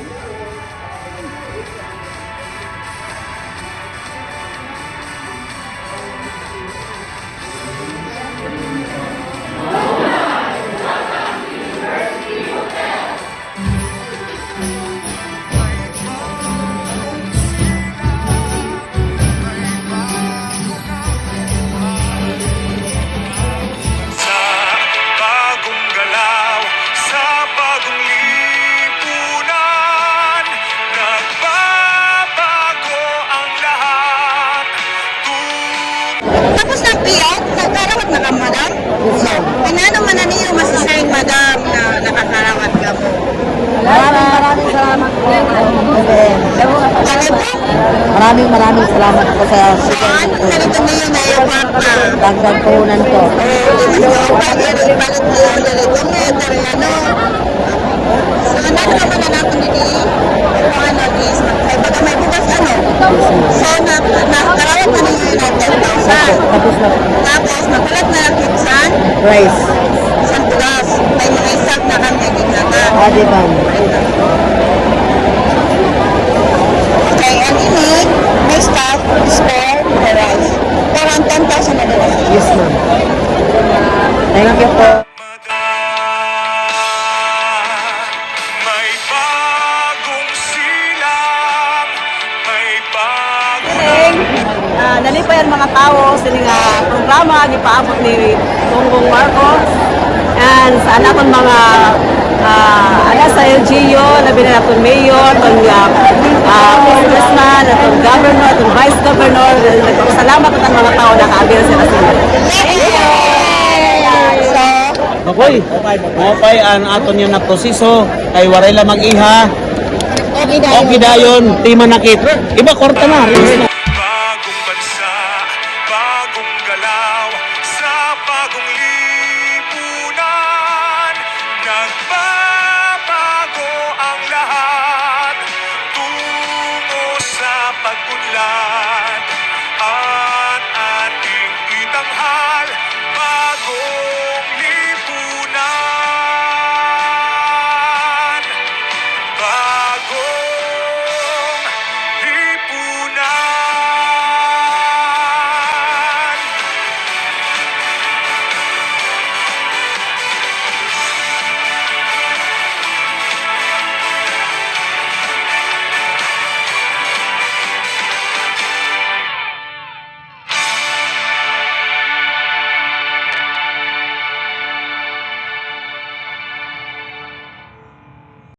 Yeah. Piyak, nagkarawat na ka, madam? So, pinano man na niyo masasayang, madam, na nakakarawat ka mo? Maraming maraming salamat po. Kaya po, Maraming maraming salamat po sa ano po. na nito ngayon na iwak ka? Dagdag puhunan po. Mas nakapag yan, ipalit mo yung dalito mo, pero ano? So, ano naman na natin nili? Kung ano is, may baga may bukas ano? So, na, nakarawat na niyo yung 10,000. Tapos nakulat na lang kitsan, Rice. isang bulas. May mga isak na kami ginata. Adiban. Okay, and ini, may stock, spare, the rice. Parang 10,000 na sa Yes ma'am. Thank you po. Nalipay ang mga tao sa nga programa ni paabot ni Bongbong Marcos and sa anak kong mga uh, ala sa LGU, labi na itong mayor, itong uh, uh, congressman, itong governor, itong vice governor, salamat at ang mga tao na kaabir sila sila. So, Akoy, mopay an aton yung naprosiso kay waray la mag-iha. okay dayon, tima nakit. Iba korta na.